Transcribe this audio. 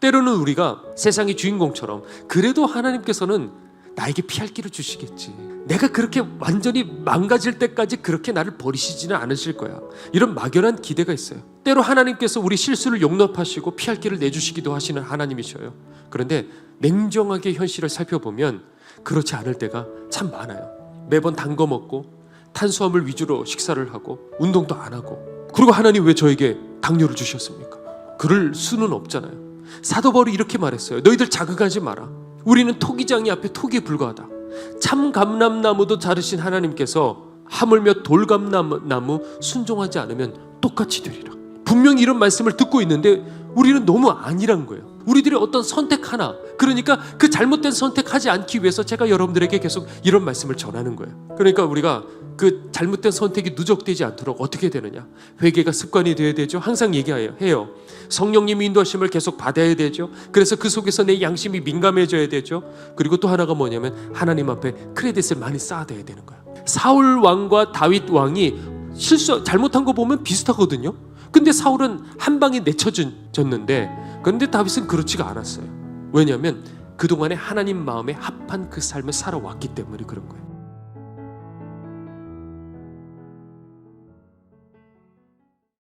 때로는 우리가 세상의 주인공처럼 그래도 하나님께서는 나에게 피할 길을 주시겠지. 내가 그렇게 완전히 망가질 때까지 그렇게 나를 버리시지는 않으실 거야. 이런 막연한 기대가 있어요. 때로 하나님께서 우리 실수를 용납하시고 피할 길을 내주시기도 하시는 하나님이셔요. 그런데 냉정하게 현실을 살펴보면 그렇지 않을 때가 참 많아요. 매번 단 거 먹고 탄수화물 위주로 식사를 하고 운동도 안 하고 그리고 하나님 왜 저에게 당뇨를 주셨습니까? 그럴 수는 없잖아요. 사도 바울이 이렇게 말했어요. 너희들 자극하지 마라. 우리는 토기장이 앞에 토기에 불과하다. 참 감람나무도 자르신 하나님께서 하물며 돌감나무 순종하지 않으면 똑같이 되리라. 분명히 이런 말씀을 듣고 있는데 우리는 너무 아니란 거예요. 우리들의 어떤 선택 하나, 그러니까 그 잘못된 선택하지 않기 위해서 제가 여러분들에게 계속 이런 말씀을 전하는 거예요. 그러니까 우리가 그 잘못된 선택이 누적되지 않도록 어떻게 되느냐? 회개가 습관이 되어야 되죠. 항상 얘기해요. 해요. 성령님 인도하심을 계속 받아야 되죠. 그래서 그 속에서 내 양심이 민감해져야 되죠. 그리고 또 하나가 뭐냐면 하나님 앞에 크레딧을 많이 쌓아둬야 되는 거예요. 사울 왕과 다윗 왕이 실수 잘못한 거 보면 비슷하거든요. 근데 사울은 한 방에 내쳐졌는데 그런데 다윗은 그렇지가 않았어요. 왜냐하면 그동안에 하나님 마음에 합한 그 삶을 살아왔기 때문에 그런 거예요.